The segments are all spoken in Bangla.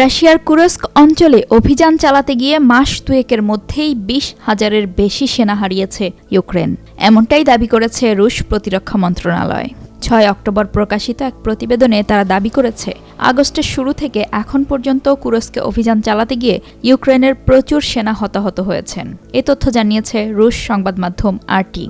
রাশিয়ার কুরস্ক অঞ্চলে অভিযান চালাতে গিয়ে মাস দুয়েকের মধ্যেই বিশ হাজারের বেশি সেনা হারিয়েছে ইউক্রেন। এমনটাই দাবি করেছে রুশ প্রতিরক্ষা মন্ত্রণালয়। ছয় অক্টোবর প্রকাশিত এক প্রতিবেদনে তারা দাবি করেছে, আগস্টের শুরু থেকে এখন পর্যন্ত কুরস্কে অভিযান চালাতে গিয়ে ইউক্রেনের প্রচুর সেনা হতাহত হয়েছেন। এ তথ্য জানিয়েছে রুশ সংবাদ মাধ্যম আরটি।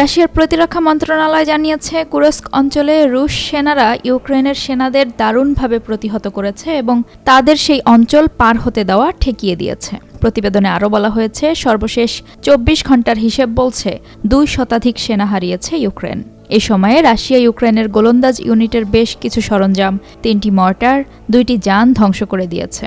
রাশিয়ার প্রতিরক্ষা মন্ত্রণালয় জানিয়েছে, কুরস্ক অঞ্চলে রুশ সেনারা ইউক্রেনের সেনাদের দারুণভাবে প্রতিহত করেছে এবং তাদের সেই অঞ্চল পার হতে দেওয়া ঠেকিয়ে দিয়েছে। প্রতিবেদনে আরও বলা হয়েছে, সর্বশেষ চব্বিশ ঘণ্টার হিসেব বলছে, দুই শতাধিক সেনা হারিয়েছে ইউক্রেন। এ সময়ে রাশিয়া ইউক্রেনের গোলন্দাজ ইউনিটের বেশ কিছু সরঞ্জাম, তিনটি মর্টার, দুইটি যান ধ্বংস করে দিয়েছে।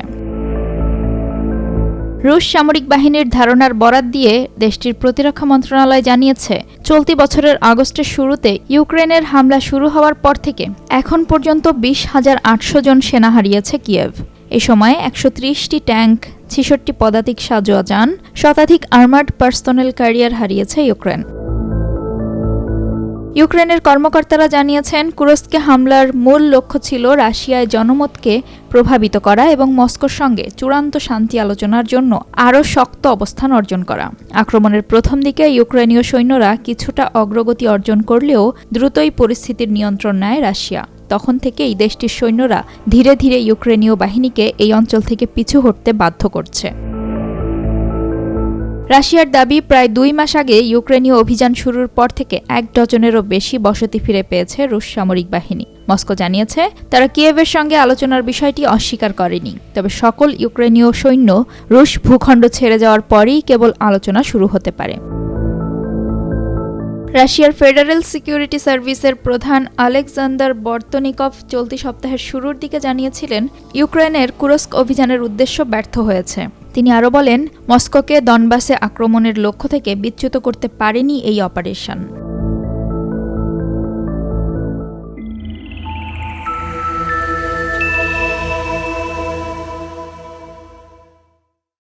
রুশ সামরিক বাহিনীর ধারণার বরাত দিয়ে দেশটির প্রতিরক্ষা মন্ত্রণালয় জানিয়েছে, চলতি বছরের আগস্টের শুরুতে ইউক্রেনের হামলা শুরু হওয়ার পর থেকে এখন পর্যন্ত বিশ হাজার আটশো জন সেনা হারিয়েছে কিয়েভ। এ সময় একশো ত্রিশটি ট্যাঙ্ক, ছিষট্টি পদাতিক সাজোয়া যান শতাধিক আর্মার্ড পার্সোনেল ক্যারিয়ার হারিয়েছে ইউক্রেন। ইউক্রেনের কর্মকর্তারা জানিয়েছেন, কুরস্কে হামলার মূল লক্ষ্য ছিল রাশিয়ায় জনমতকে প্রভাবিত করা এবং মস্কোর সঙ্গে চূড়ান্ত শান্তি আলোচনার জন্য আরও শক্ত অবস্থান অর্জন করা। আক্রমণের প্রথম দিকে ইউক্রেনীয় সৈন্যরা কিছুটা অগ্রগতি অর্জন করলেও দ্রুতই পরিস্থিতির নিয়ন্ত্রণ নেয় রাশিয়া। তখন থেকেই দেশটির সৈন্যরা ধীরে ধীরে ইউক্রেনীয় বাহিনীকে এই অঞ্চল থেকে পিছু হটতে বাধ্য করছে। রাশিয়ার দাবি, প্রায় দুই মাস আগে ইউক্রেনীয় অভিযান শুরুর পর থেকে এক ডজনেরও বেশি বসতি ফিরে পেয়েছে রুশ সামরিক বাহিনী। মস্কো জানিয়েছে, তারা কিয়েভের সঙ্গে আলোচনার বিষয়টি অস্বীকার করেনি। তবে সকল ইউক্রেনীয় সৈন্য রুশ ভূখণ্ড ছেড়ে যাওয়ার পরই কেবল আলোচনা শুরু হতে পারে। রাশিয়ার ফেডারেল সিকিউরিটি সার্ভিসের প্রধান আলেকজান্ডার বর্তনিকভ চলতি সপ্তাহের শুরুর দিকে জানিয়েছিলেন, ইউক্রেনের কুরস্ক অভিযানের উদ্দেশ্য ব্যর্থ হয়েছে। তিনি আরও বলেন মস্কোকে দনবাসে আক্রমণের লক্ষ্য থেকে বিচ্যুত করতে পারেনি এই অপারেশন।